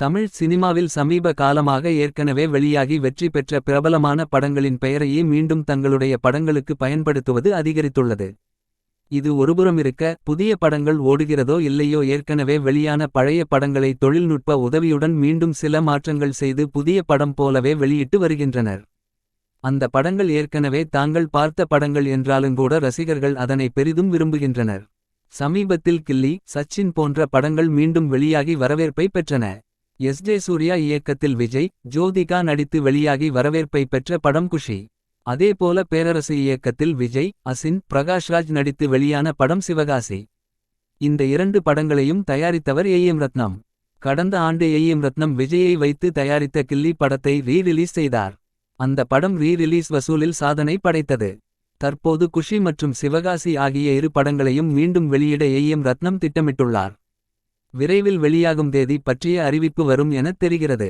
தமிழ் சினிமாவில் சமீப காலமாக ஏற்கனவே வெளியாகி வெற்றி பெற்ற பிரபலமான படங்களின் பெயரையே மீண்டும் தங்களுடைய படங்களுக்கு பயன்படுத்துவது அதிகரித்துள்ளது. இது ஒருபுறமிருக்க புதிய படங்கள் ஓடுகிறதோ இல்லையோ ஏற்கனவே வெளியான பழைய படங்களை தொழில்நுட்ப உதவியுடன் மீண்டும் சில மாற்றங்கள் செய்து புதிய படம் போலவே வெளியிட்டு வருகின்றனர். அந்த படங்கள் ஏற்கனவே தாங்கள் பார்த்த படங்கள் என்றாலுங்கூட ரசிகர்கள் அதனை பெரிதும் விரும்புகின்றனர். சமீபத்தில் கில்லி சச்சின் போன்ற படங்கள் மீண்டும் வெளியாகி வரவேற்பை பெற்றன. எஸ் ஜே சூர்யா இயக்கத்தில் விஜய் ஜோதிகா நடித்து வெளியாகி வரவேற்பை பெற்ற படம் குஷி. அதேபோல பேரரசு இயக்கத்தில் விஜய் அசின் பிரகாஷ்ராஜ் நடித்து வெளியான படம் சிவகாசி. இந்த இரண்டு படங்களையும் தயாரித்தவர் ஏஎம் ரத்னம். கடந்த ஆண்டு ஏஎம் ரத்னம் விஜயை வைத்து தயாரித்த கில்லி படத்தை ரீ ரிலீஸ் செய்தார். அந்த படம் ரீ ரிலீஸ் வசூலில் சாதனை படைத்தது. தற்போது குஷி மற்றும் சிவகாசி ஆகிய இரு படங்களையும் மீண்டும் வெளியிட ஏஎம் ரத்னம் திட்டமிட்டுள்ளார். விரைவில் வெளியாகும் தேதி பற்றிய அறிவிப்பு வரும் எனத் தெரிகிறது.